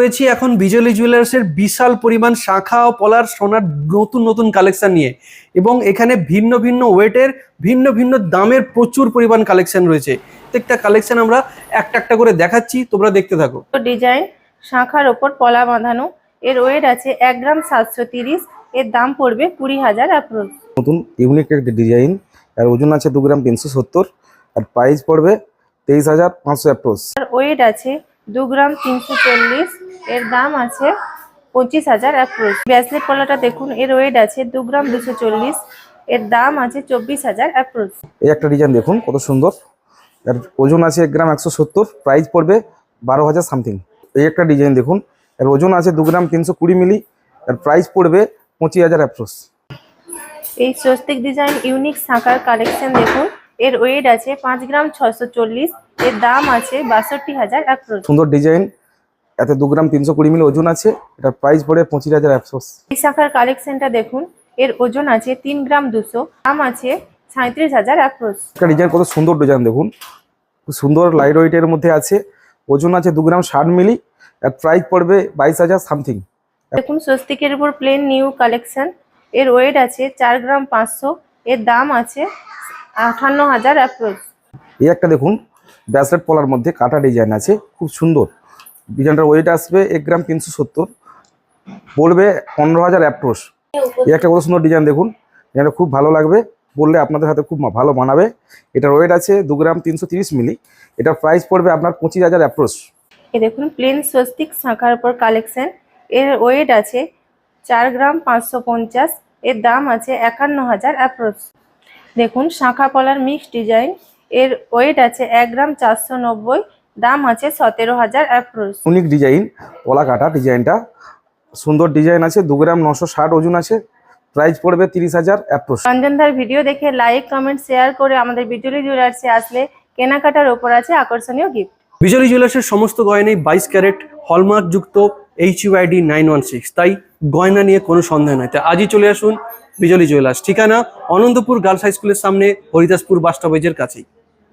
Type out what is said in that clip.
রয়েছি এখন বিজলি জুয়েলার্সের বিশাল পরিমাণ শাখা ও পলার সোনার নতুন নতুন কালেকশন নিয়ে। এবং এখানে ভিন্ন ভিন্ন ওয়েটের ভিন্ন ভিন্ন দামের প্রচুর পরিমাণ কালেকশন রয়েছে। প্রত্যেকটা কালেকশন আমরা একটা একটা করে দেখাচ্ছি তোমরা দেখতে থাকো। ডিজাইন শাখার ওপর পলা বাঁধানো। এর ওয়েট আছে এক গ্রাম সাতশো তিরিশ এর দাম পড়বে কুড়ি হাজার অ্যাপ্রোচ নতুন ইউনিক একটা ডিজাইন আর ওজন আছে দু গ্রাম তিনশো সত্তর আর প্রাইস পড়বে তেইশ হাজার পাঁচশো অ্যাপ্রোচ আর ওয়েট আছে দু গ্রাম তিনশো চল্লিশ এর দাম আছে পঁচিশ হাজার অ্যাপ্রোচ ব্যাসলেট পলাটা দেখুন এর ওয়েট আছে দু গ্রাম দুশো চল্লিশ। এর দাম আছে চব্বিশ হাজার অ্যাপ্রোচ এই একটা ডিজাইন দেখুন কত সুন্দর। আর ওজন আছে এক গ্রাম একশো সত্তর প্রাইস পড়বে বারো হাজার সামথিং এই একটা ডিজাইন দেখুন এর ওজন আছে দু গ্রাম তিনশো কুড়ি মিলি আর প্রাইস পড়বে পঁচিশ হাজার অ্যাপ্রোচ এই স্বস্তিক ডিজাইন ইউনিক শাখার কালেকশন দেখুন এর ওয়েট আছে পাঁচ গ্রাম ছশো চল্লিশ এর দাম আছে বাষট্টি হাজার অ্যাপ্রোচ সুন্দর ডিজাইন এতে দু গ্রাম তিনশো কুড়ি মিলি ওজন আছে। এটার প্রাইস পড়ে পঁচিশ হাজার একশো। এই শাখার কালেকশনটা দেখুন এর ওজন আছে তিন গ্রাম দুশো দাম আছে সাঁত্রিশ হাজার অ্যাপ্রোচ একটা ডিজাইন কত সুন্দর ডিজাইন দেখুন। সুন্দর লাইট ওয়েটের মধ্যে আছে। ওজন আছে দু গ্রাম ষাট মিলি। আর প্রাইস পড়বে বাইশ হাজার সামথিং দেখুন স্বস্তিকের উপর প্লেন নিউ কালেকশন এর ওয়েট আছে চার গ্রাম পাঁচশো। এর দাম আছে আঠান্ন হাজার অ্যাপ্রোচ এই একটা দেখুন ব্যাসলেট পলার মধ্যে কাটা ডিজাইন আছে। খুব সুন্দর। ডিজাইনটার ওয়েট আসবে এক গ্রাম তিনশো সত্তর। পড়বে পনেরো হাজার অ্যাপ্রোস এই একটা কত সুন্দর ডিজাইন দেখুন। ডিজাইনটা খুব ভালো লাগবে। বললে আপনাদের হাতে খুব ভালো মানাবে। এটার ওয়েট আছে দু গ্রাম তিনশো তিরিশ মিলি এটার প্রাইস পড়বে আপনার পঁচিশ হাজার অ্যাপ্রোস এ দেখুন প্লেন স্বস্তিক শাঁখার উপর কালেকশন এর ওয়েট আছে চার গ্রাম পাঁচশো পঞ্চাশ। এর দাম আছে একান্ন হাজার অ্যাপ্রোচ দেখুন, শাখা পলার মিক্স ডিজাইন এর ওয়েট আছে এক গ্রাম চারশো নব্বই। দাম আছে সতেরো হাজার অ্যাপ্রোচ ইউনিক ডিজাইন পলা কাটা ডিজাইনটা সুন্দর ডিজাইন আছে দু গ্রাম নশো ষাট ওজন আছে। প্রাইস পড়বে তিরিশ হাজার অ্যাপ্রোচ রঞ্জনদার ভিডিও দেখে লাইক কমেন্ট শেয়ার করে আমাদের বিজলি জুয়েলার্সে আসলে কেনাকাটার ওপর আছে আকর্ষণীয় গিফট বিজলি জুয়েলার্সের সমস্ত গয়নাই বাইশ ক্যারেট হলমার্ক যুক্ত H UID nine one six তাই গয়না নিয়ে কোনো সন্দেহ নাই। তাই আজই চলে আসুন বিজলি জুয়েলার্স ঠিকানা অনন্তপুর গার্লস হাই স্কুলের সামনে হরিদাসপুর বাস স্টপেজের কাছেই।